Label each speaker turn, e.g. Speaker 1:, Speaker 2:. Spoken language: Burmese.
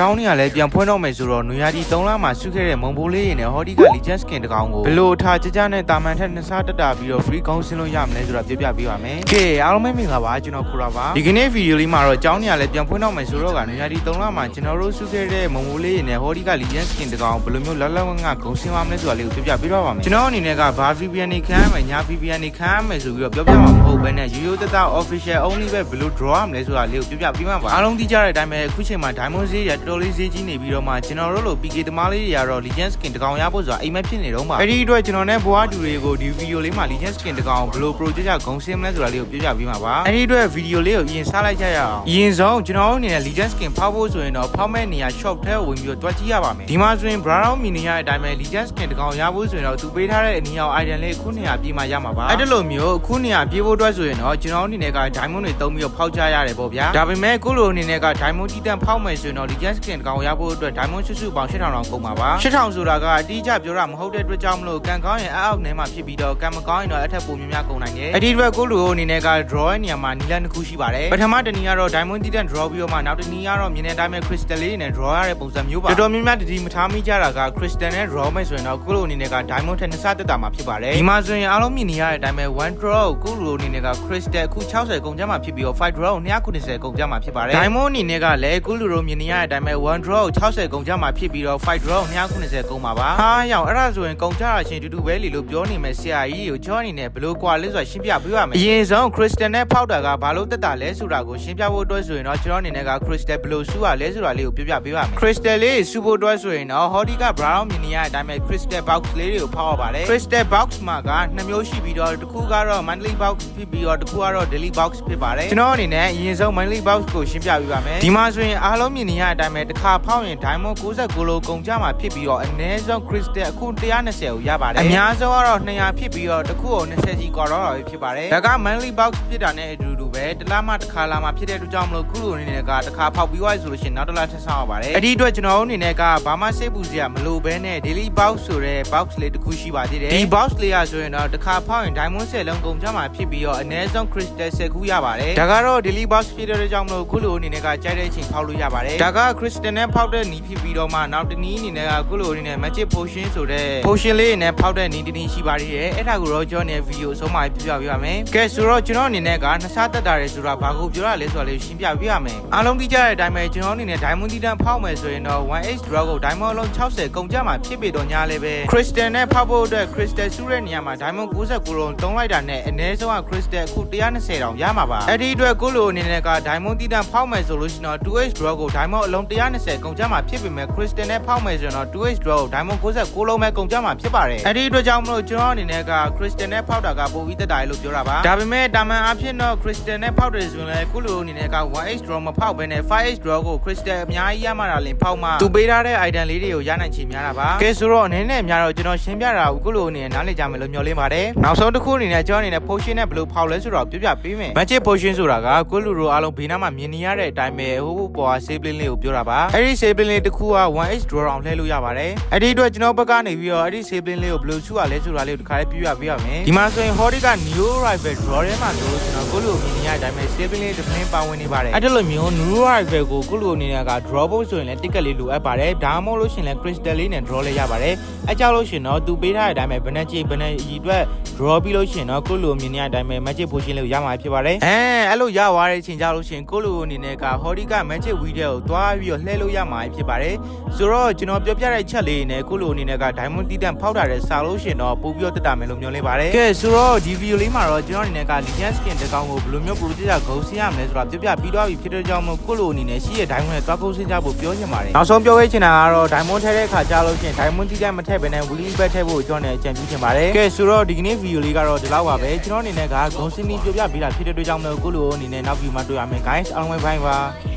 Speaker 1: ကျောင်းနေရလဲပြန်ဖွင့်တော့မယ်ဆိုတော့နွေရာသီ3လမှာစုခဲ့တဲ့မုံဘိုးလေးရင်းနဲ့ဟော်ဒီက Legend Skin တကောင်ကိုဘယ်လိုအထားကြကြနဲ့တာမန်ထက်နှစ်ဆတက်တာပြီးတော့ free ကောင်းစင်းလို့ရမလဲဆိုတာပြောပြပေးပါမယ်။ကဲအားလုံးပဲမင်္ဂလာပါကျွန်တော်ခူရာပါ။ဒီကနေ့ဗီဒီယိုလေးမှာတော့ကျောင်းနေရလဲပြန်ဖွင့်တော့မယ်ဆိုတော့ကနွေရာသီ3လမှာကျွန်တော်တို့စုခဲ့တဲ့မုံဘိုးလေးရင်းနဲ့ဟော်ဒီက Legend Skin တကောင်ဘယ်လိုမျိုးလက်လက်ဝန်းကဂုံစင်းပါမလဲဆိုတာလေးကိုပြောပြပေးပါပါမယ်။ကျွန်တော်အနေနဲ့ကဘာ VPN နေခံရမယ်ညာ VPN နေခံရမယ်ဆိုပြီးတော့ပြောပြမှာမဟုတ်ဘဲနဲ့ရိုးရိုးသားသား official only ပဲဘယ်လို draw ရမလဲဆိုတာလေးကိုပြောပြပေးမှာပါ။အားလုံးသိကြတဲ့အတိုင်းပဲအခုချိန်မှာ diamond ဈေးရတော်တော်လေးဈေးကြီးနေပြီးတော့မှကျွန်တော်တို့လို PK သမားလေးတွေကတော့ Legend Skin တကောင်ရဖို့ဆိုတာအိမ်မက်ဖြစ်နေတော့ပါ။အဲဒီအတွက်ကျွန်တော်နဲ့ဘွားတူတွေကိုဒီဗီဒီယိုလေးမှာ Legend Skin တကောင်ဘယ်လို pro ကြကြဂုံစင်းမလဲဆိုတာလေးကိုပြောပြပေးမှာပါ။အဲဒီအတွက်ဗီဒီယိုလေးကိုအရင်စားလိုက်ကြရအောင်။အရင်ဆုံးကျွန်တော်တို့အနေနဲ့ Legend Skin ဖောက်ဖို့ဆိုရင်တော့ဖောက်မဲ့နေရာ shop ထဲကိုဝင်ပြီးတော့တွက်ကြည့်ရပါမယ်။ဒီမှာဆိုရင် brown မီနေရတဲ့အတိုင်းပဲ Legend Skin တကောင်ရဖို့ဆိုရင်တော့သူပေးထားတဲ့အနီရောင် item လေးအခုနေရာပြေးမှရမှာပါ။အဲ့ဒါလိုမျိုးအခုနေရာပြေးဖို့အတွက်ဆိုရင်တော့ကျွန်တော်အနေနဲ့က diamond တွေတုံးပြီးတော့ဖောက်ကြရတယ်ပေါ့ဗျာ။ဒါပေမဲ့ကိုလိုအနေနဲ့က diamond တီးတန့်ဖောက်မယ်ဆိုရင်တော့ Legend Skin တကောင်ရဖို့အတွက် diamond စုစုပေါင်း8000တောင်ကုန်ပါပါ8000ဆိုတာကအတိအကျပြောတာမဟုတ်တဲ့အတွက်ကြောင့်မလို့ကန်ကောင်းရင်အအောက်ထဲမှာဖြစ်ပြီးတော့ကန်မကောင်းရင်တော့အထက်ပုံများများကုန်နိုင်တယ်။အဲ့ဒီအတွက်ကိုလိုအနေနဲ့က draw ရဲ့နေရာမှာနီလန်တစ်ခုရှိပါတယ်။ပထမတစ်နည်းကတော့ diamond တီးတန့် draw ပြီးတော့မှနောက်တစ်နည်းကတော့မြင်တဲ့အတိုင်းပဲ crystal လေးနဲ့ draw ရတဲ့ပုံစံမျိုးပါ။တော်တော်များများတတိမထားမိကြတာက crystal နဲ့ draw မယ်ဆိုရင်တော့ကိုလိုအနေနဲ့က diamond ထက်နှစ်ဆတက်တာမှာဖြစ်ပါတယ်။ဒီမှာဆိုရင်အားလုံးမြင်နေရတဲ့အတိုင်းပဲ1 draw ကိုလိုအနေနဲ့က crystal အခု60ကုန်ကြမှာဖြစ်ပြီးတော့5 draw 290ကုန်ကြမှာဖြစ်ပါတယ်။ diamond အနေနဲ့ကလည်းကိုလိုမြင်နေရတဲ့အတိုင်းပဲ1 draw 60ကုန်ကြမှာဖြစ်ပြီးတော့5 draw 290ကုန်ပါပါ။ဟာရောင်အဲ့ဒါဆိုရင်ကုန်ကြတာချင်းတူတူပဲလီလို့ပြောနေမယ်ဆရာကြီးကိုကြောအနေနဲ့ဘယ်လိုကွာလဲဆိုတာရှင်းပြပေးပါမယ်။အရင်ဆုံး crystal နဲ့ powder ကဘာလို့တက်တာလဲဆိုတာကိုရှင်းပြဖို့အတွက်ဆိုရင်တော့ကျွန်တော်အနေနဲ့က crystal ဘယ်လိုစုရလဲဆိုတာလေးကိုပြပြပေးပါမယ်။ crystal လေးစုဖို့အတွက်ဆိုရင်တော့ Hodi က brown မြင်နေရတဲ့အတိုင်းပဲ crystal box လေးတွေကိုဖောက်ရပါတယ်။ crystal box မှာကနှစ်မျိုးရှိပြီးတော့တစ်ခုကတော့ monthly box ဖြစ်ပြီးတော့တစ်ခုကတော့ daily box ဖြစ်ပါတယ်။ကျွန်တော်အနေနဲ့အရင်ဆုံး monthly box ကိုရှင်းပြပေးပါမယ်။ဒီမှာဆိုရင်အားလုံးမြင်နေရတဲ့အတိုင်းပဲတစ်ခါဖောက်ရင် diamond 69လိုကုန်ကြမှာဖြစ်ပြီးတော့အနည်းဆုံး crystal အခု120ကိုရပါတယ်။အများဆုံးကတော့200ဖြစ်ပြီးတော့တစ်ခုကို20စီကွာတော့တာပဲဖြစ်ပါတယ်။ဒါက monthly box ဖြစ်တာနဲ့အတူတူ ပဲတစ်လမှတစ်ခါလာမှဖြစ်တဲ့အတွက်ကြောင့်မလို့ခုလိုအနေနဲ့ကတစ်ခါဖောက်ပြီးသွားပြီဆိုလို့ရှိရင်နောက်တစ်လထပ်ဆောင်ရပါတယ်။အဲ့ဒီအတွက်ကျွန်တော်တို့အနေနဲ့ကဘာမှစိတ်ပူစရာမလိုဘဲနဲ့ daily box ဆိုတဲ့ box လေးတစ်ခုရှိပါသေးတယ်။ဒီ box လေးကဆိုရင်တော့တစ်ခါဖောက်ရင် diamond 10လုံးကုန်ကြမှာဖြစ်ပြီးတော့အနည်းဆုံး crystal 10ခုရပါတယ်။ဒါကတော့ daily box ဖြစ်တဲ့အတွက်ကြောင့်မလို့ခုလိုအနေနဲ့ကကြိုက်တဲ့အချိန်ဖောက်လို့ရပါတယ်။ဒါက crystal နဲ့ဖောက်တဲ့နီးဖြစ်ပြီးတော့မှနောက်တစ်နည်းအနေနဲ့ကခုလိုအနေနဲ့ magic potion ဆိုတဲ့ potion လေးနဲ့ဖောက်တဲ့နီးတစ်နည်းရှိပါသေးတယ်။အဲ့ဒါကိုတော့ကျွန်တော်ရဲ့ video အဆုံးမှာပြပြပေးပါမယ်။ကဲဆိုတော့ကျွန်တော်အနေနဲ့ကနှစ်ဆတက်တာရဲဆိုတာဘာကိုပြောရလဲဆိုတာလေးရှင်းပြပေးရမယ်။အားလုံးသိကြတဲ့အတိုင်းပဲကျွန်တော်အနေနဲ့ diamond တီးတန်းဖောက်မယ်ဆိုရင်တော့ 1h draw ကို diamond လုံး60ကုန်ကြမှာဖြစ်ပေတော့ညာလည်းပဲ crystal နဲ့ဖောက်ဖို့အတွက် crystal စုတဲ့နေရာမှာ diamond 69လုံးတုံးလိုက်တာနဲ့အနည်းဆုံးက crystal အခု120တောင်ရမှာပါ။အဲ့ဒီအတွက်ကိုလိုအနေနဲ့က diamond တီးတန်းဖောက်မယ်ဆိုလို့ရှိရင်တော့ 2h draw ကို diamond အလုံး120ကုန်ကြမှာဖြစ်ပေမဲ့ crystal နဲ့ဖောက်မယ်ဆိုရင်တော့ 2h draw ကို diamond 69လုံးပဲကုန်ကြမှာဖြစ်ပါတယ်။အဲ့ဒီအတွက်ကြောင့်မလို့ကျွန်တော်အနေနဲ့က crystal နဲ့ဖောက်တာကပိုပြီးတက်တာလို့ပြောတာပါ။ဒါပေမဲ့တာမန်အဖြစ်တော့ crystal နဲ့ဖောက်တယ်ဆိုရင်လည်းကိုလိုအနေနဲ့က 1h draw မဖောက်ဘဲနဲ့ 5h draw ကို crystal အများကြီးရမှတာလင်ဖောက်မှသူပေးထားတဲ့ item လေးတွေကိုရနိုင်ချေများတာပါ။ကဲဆိုတော့အနေနဲ့များတော့ကျွန်တော်ရှင်းပြတာကိုကိုလိုအနေနဲ့နားလည်ကြမယ်လို့မျှော်လင့်ပါတယ်။နောက်ဆုံးတစ်ခုအနေနဲ့ကျွန်တော်အနေနဲ့ potion နဲ့ဘယ်လိုဖောက်လဲဆိုတော့ပြပြပေးမယ်။ magic potion ဆိုတာကကိုလူတို့အားလုံးဘေးနားမှာမြင်နေရတဲ့အတိုင်းပဲဟိုးပေါ် save link လေးကိုပြောတာပါ။အဲ့ဒီ save link လေးတစ်ခုက 1h draw အောင်လှည့်လို့ရပါတယ်။အဲ့ဒီအတွက်ကျွန်တော်ဘက်ကနေပြီးတော့အဲ့ဒီ save link လေးကိုဘယ်လိုစုရလဲဆိုတာလေးကိုတစ်ခါလေးပြပြပေးရမယ်။ဒီမှာဆိုရင် Hori က new rival draw ထဲမှာဆိုလို့ကျွန်တော်ကိုလူမြင်နေရတဲ့အတိုင်းပဲ save link လေးတစ်လင်းပါဝင်နေပါတယ်။အဲ့ဒီလိုမျိုး new rival ကိုကိုလူအနေနဲ့က draw ဖို့ဆိုရင်လည်း ticket လေးလိုအပ်ပါတယ်။ဒါမှမဟုတ်လို့ရှိရင်လည်း crystal လေးနဲ့ draw လေးရပါတယ်။အဲကြောင့်လို့ရှိရင်တော့သူပေးထားတဲ့အတိုင်းပဲဘယ်နဲ့ကြည့်ဘယ်နဲ့အည်အတွက် draw ပြီးလို့ရှိရင်တော့ကိုလူမြင်နေရတဲ့အတိုင်းပဲ magic potion လေးကိုရမှာဖြစ်ပါတယ်။အဲအဲ့လိုရသွားတဲ့အချိန်ကြလို့ရှိရင်ကိုလူအနေနဲ့က Hori က magic video ကိုသွားပြီးတော့လှည့်လို့ရမှာဖြစ်ပါတယ်။ဆိုတော့ကျွန်တော်ပြောပြတဲ့ချက်လေးနဲ့ကိုလူအနေနဲ့က diamond တီးတန့်ဖောက်တာတဲ့စာလို့ရှိရင်တော့ပို့ပြီးတော့တက်တာမယ်လို့မျှော်လင့်ပါတယ်။ကဲဆိုတော့ဒီ video လေးမှာတော့ကျွန်တော်အနေနဲ့က Legend Skin တကောင်ကိုဘယ်လိုမျိုး project ဂုံစင်းရမလဲဆိုတာပြပြပြီးတော့ပြီဖြစ်တဲ့ကြောင့်မို့ကိုလူအနေနဲ့ရှိရဲ့ diamond နဲ့သွားကုန်းစင်းကြဖို့ပြောချင်ပါတယ်။နောက်ဆုံးပြောခဲ့ချင်တာကတော့ diamond ထဲတဲ့အခါကြားလို့ရှိရင် diamond တီးတန့်မထည့်ဘဲနဲ့ weekly bet ထည့်ဖို့ကျွန်တော်နဲ့အကြံပြုချင်ပါတယ်။ကဲဆိုတော့ဒီကနေ့ video လေးကတော့ဒီလောက်ပါပဲကျွန်တော်အနေနဲ့ကဂုံစင်းပြီးပြပြပေးတာဖြစ်တဲ့အတွက်ကြောင့်မို့ကိုလူအနေနဲ့နောက် video မှာတွေ့ရမယ် guys အားလုံးပဲ bye bye